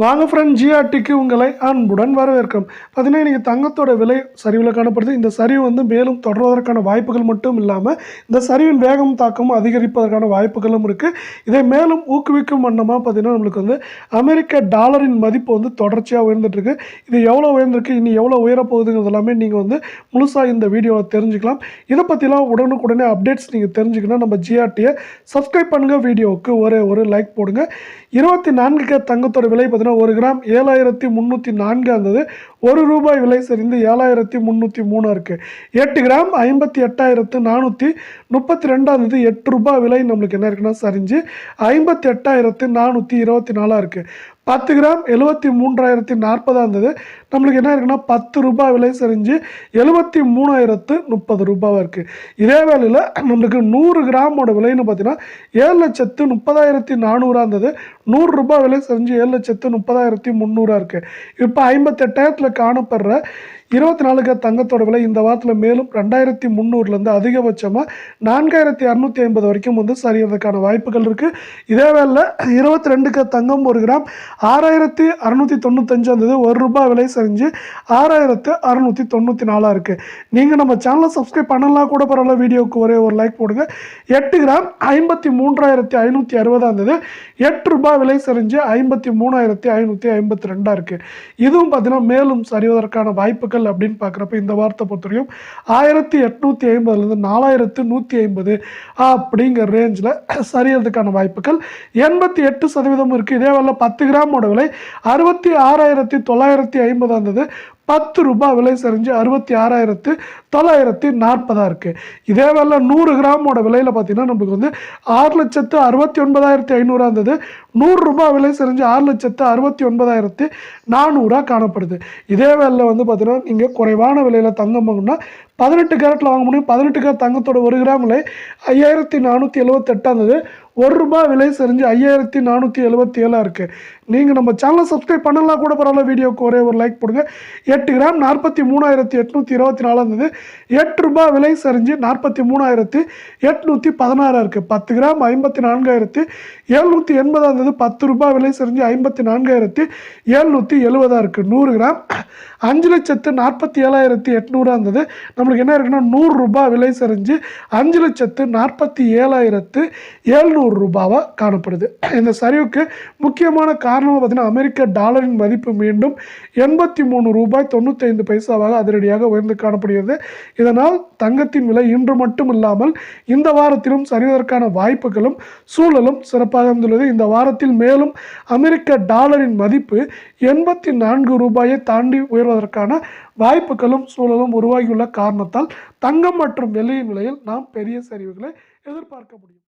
வாங்க ஃப்ரெண்ட் ஜிஆர்டிக்கு உங்களை அன்புடன் வரவேற்கிறோம் பார்த்தீங்கன்னா இன்றைக்கி தங்கத்தோட விலை சரிவில் காணப்படுது. இந்த சரிவு வந்து மேலும் தொடர்வதற்கான வாய்ப்புகள் மட்டும் இல்லாமல் இந்த சரிவின் வேகம் தாக்கமும் அதிகரிப்பதற்கான வாய்ப்புகளும் இருக்குது இதை மேலும் ஊக்குவிக்கும் வண்ணமாக பார்த்தீங்கன்னா நம்மளுக்கு வந்து அமெரிக்க டாலரின் மதிப்பு வந்து தொடர்ச்சியாக உயர்ந்துட்டுருக்கு. இது எவ்வளோ உயர்ந்திருக்கு இனி எவ்வளோ உயரப்போகுதுங்கிறது எல்லாமே நீங்கள் வந்து முழுசாக இந்த வீடியோவில் தெரிஞ்சுக்கலாம். இதை பற்றிலாம் உடனுக்குடனே அப்டேட்ஸ் நீங்கள் தெரிஞ்சுக்கணும் நம்ம ஜிஆர்டியை சப்ஸ்கிரைப் பண்ணுங்கள் வீடியோவுக்கு ஒரே ஒரு லைக் போடுங்க. இருபத்தி நான்கு தங்கத்தோட விலை பார்த்தீங்கன்னா ஒரு கிராம் ஏழாயிரத்தி முந்நூற்றி நான்கு இருந்தது ஒரு ரூபாய் விலை சரிந்து ஏழாயிரத்தி முந்நூற்றி மூணு இருக்குது எட்டு கிராம் ஐம்பத்தி எட்டாயிரத்து நானூற்றி முப்பத்தி ரெண்டாம் இருந்தது எட்டு ரூபாய் விலை நம்மளுக்கு என்ன இருக்குன்னா சரிஞ்சு ஐம்பத்தி எட்டாயிரத்து நானூற்றி இருபத்தி நாலாக இருக்குது பத்து கிராம் எழுபத்தி மூன்றாயிரத்தி நாற்பதாக இருந்தது நம்மளுக்கு என்ன இருக்குன்னா பத்து ரூபாய் விலை சரிஞ்சு எழுபத்தி மூணாயிரத்து முப்பது ரூபாவாக இருக்குது இதே வேலையில் நம்மளுக்கு நூறு கிராமோட விலைன்னு பார்த்தீங்கன்னா ஏழு லட்சத்து முப்பதாயிரத்தி நானூறாக இருந்தது நூறு ரூபாய் விலை சரிஞ்சு ஏழு லட்சத்து முப்பதாயிரத்தி முந்நூறாக இருக்குது இப்போ ஐம்பத்தெட்டாயிரத்தில் காணப்படுற இருபத்தி நாலுக்கு தங்கத்தோட விலை இந்த வாரத்தில் மேலும் ரெண்டாயிரத்தி முந்நூறுலேருந்து அதிகபட்சமாக நான்காயிரத்தி இரநூத்தி ஐம்பது வரைக்கும் வந்து சரியறதுக்கான வாய்ப்புகள் இருக்குது இதே வேலை இருபத்தி ரெண்டுக்கு தங்கம் ஒரு கிராம் ஆறாயிரத்தி அறநூற்றி தொண்ணூத்தஞ்சு இருந்தது ஒரு ரூபாய் விலை சரிஞ்சு ஆறாயிரத்து அறநூற்றி தொண்ணூற்றி நாலாக இருக்குது நீங்கள் நம்ம சேனலை சப்ஸ்கிரைப் பண்ணலாம் கூட பரவாயில்ல வீடியோவுக்கு ஒரே ஒரு லைக் போடுங்க. எட்டு கிராம் ஐம்பத்தி மூன்றாயிரத்தி ஐநூற்றி அறுபதாக இருந்தது. எட்டு ரூபாய் விலை சரிஞ்சு ஐம்பத்தி மூணாயிரத்தி ஐநூற்றி ஐம்பத்தி ரெண்டாக இருக்குது இதுவும் பார்த்தீங்கன்னா மேலும் சரிவதற்கான வாய்ப்புகள் அப்படின்னு பார்க்குறப்ப இந்த வார்த்தை பொறுத்தவரையும் ஆயிரத்தி எட்நூற்றி ஐம்பதுலேருந்து நாலாயிரத்து நூற்றி ஐம்பது அப்படிங்கிற ரேஞ்சில் சரியறதுக்கான வாய்ப்புகள் எண்பத்தி எட்டு சதவீதம் இருக்குது இதே வேலை பத்து கிராமோட விலை அறுபத்தி ஆறாயிரத்தி தொள்ளாயிரத்தி ஐம்பது இருந்தது பத்து ரூபாய் விலை சரிஞ்சு அறுபத்தி ஆறாயிரத்து தொள்ளாயிரத்தி நாற்பதாக இருக்குது இதே வேலை நூறு கிராமோட விலையில் பார்த்தீங்கன்னா நம்மளுக்கு வந்து ஆறு லட்சத்து அறுபத்தி ஒன்பதாயிரத்தி ஐநூறாக இருந்தது. நூறு ரூபாய் விலை சரிஞ்சு ஆறு லட்சத்து அறுபத்தி ஒன்பதாயிரத்து நானூறாக காணப்படுது. இதே வேலையில் வந்து பார்த்திங்கன்னா நீங்கள் குறைவான விலையில் தங்கம் வாங்கினா பதினெட்டு கேரட்டில் வாங்க முடியும். பதினெட்டு கேரட் தங்கத்தோட ஒரு கிராம் விலை ஐயாயிரத்தி நானூற்றி எழுபத்தெட்டாக இருந்தது. ஒரு ரூபாய் விலை சரிஞ்சு ஐயாயிரத்தி நானூற்றி எழுபத்தி ஏழாக இருக்குது நீங்கள் நம்ம சேனலை சப்ஸ்கிரைப் பண்ணலாம் கூட பரவாயில்ல வீடியோக்கு ஒரே ஒரு லைக் போடுங்க. எட்டு கிராம் நாற்பத்தி மூணாயிரத்தி எட்நூற்றி இருபத்தி நாலாக இருந்தது. எட்டு ரூபாய் விலை சரிஞ்சு நாற்பத்தி மூணாயிரத்தி எட்நூற்றி பதினாறாக இருக்குது பத்து கிராம் ஐம்பத்தி நான்காயிரத்தி எழுநூற்றி எண்பதாக இருந்தது. பத்து ரூபாய் விலை சரிஞ்சு ஐம்பத்தி நான்காயிரத்தி எழுநூற்றி எழுபதாக இருக்குது நூறு கிராம் அஞ்சு லட்சத்து நாற்பத்தி ஏழாயிரத்தி எட்நூறாக இருந்தது. நம்மளுக்கு என்ன இருக்குன்னா நூறு ரூபாய் விலை சரிஞ்சு அஞ்சு லட்சத்து நாற்பத்தி ஏழாயிரத்து எழுநூறு ரூபாவாக காணப்படுது. இந்த சரிவுக்கு முக்கியமான காரணம் பார்த்தீங்கன்னா அமெரிக்க டாலரின் மதிப்பு மீண்டும் எண்பத்தி மூணு ரூபாய் தொண்ணூத்தைந்து பைசாவாக அதிரடியாக உயர்ந்து காணப்படுகிறது. இதனால் தங்கத்தின் விலை இன்று மட்டும் இல்லாமல் இந்த வாரத்திலும் சரிவதற்கான வாய்ப்புகளும் சூழலும் சிறப்பாக இருந்துள்ளது. இந்த வாரத்தில் மேலும் அமெரிக்க டாலரின் மதிப்பு எண்பத்தி நான்கு ரூபாயை தாண்டி உயர்வதற்கான வாய்ப்புகளும் சூழலும் உருவாகியுள்ள காரணத்தால் தங்கம் மற்றும் வெள்ளியின் விலையில் நாம் பெரிய சரிவுகளை எதிர்பார்க்க முடியும்.